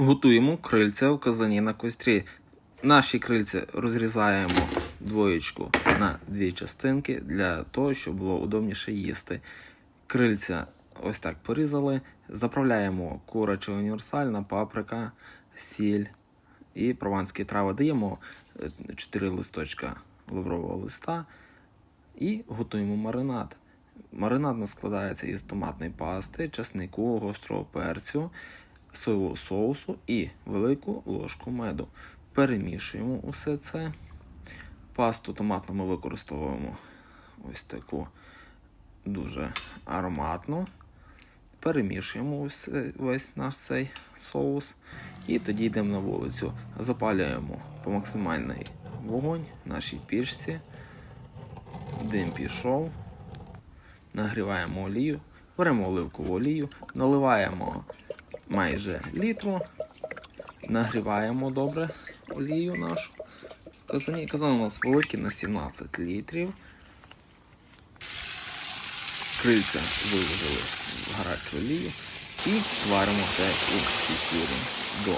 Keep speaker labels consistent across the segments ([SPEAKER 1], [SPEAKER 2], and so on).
[SPEAKER 1] Готуємо крильця в казані на кострі. Наші крильця розрізаємо двоєчку на дві частинки для того, щоб було удобніше їсти. Крильця ось так порізали. Заправляємо куряча універсальна, паприка, сіль і прованські трави. Даємо 4 листочка лаврового листа і готуємо маринад. Маринад складається із томатної пасти, часнику, гострого перцю, соєвого соусу і велику ложку меду. Перемішуємо усе це. Пасту томатну ми використовуємо ось таку дуже ароматну. Перемішуємо усе- весь наш цей соус. І тоді йдемо на вулицю. Запалюємо по максимальний вогонь в нашій пічці. Дим пішов. Нагріваємо олію, беремо оливкову олію, наливаємо майже літру, нагріваємо добре олію нашу. Казані. Казан у нас великий на 17 літрів. Крильця виложили в гарячу олію і варимо це у кефірі до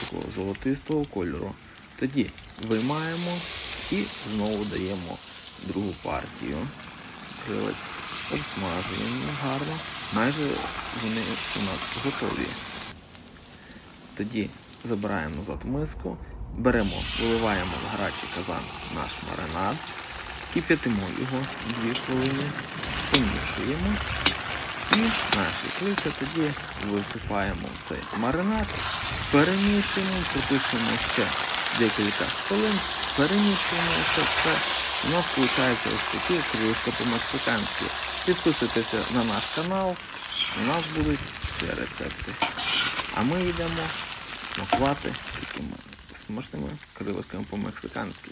[SPEAKER 1] такого золотистого кольору. Тоді виймаємо і знову даємо другу партію. Крилець обсмажуємо гарно. Майже вони у нас готові. Тоді забираємо назад миску, беремо, виливаємо в гарячий казан наш маринад, кип'ятимо його 2 хвилини, помішуємо і наші крильця тоді висипаємо цей маринад, перемішуємо, пропишемо ще декілька хвилин, перемішуємо все це. У нас виходить ось такі крилишка по-мексиканськи. Підписуйтеся на наш канал, у нас будуть всі рецепти. А ми йдемо смакувати такими смачними крилишками по-мексиканськи.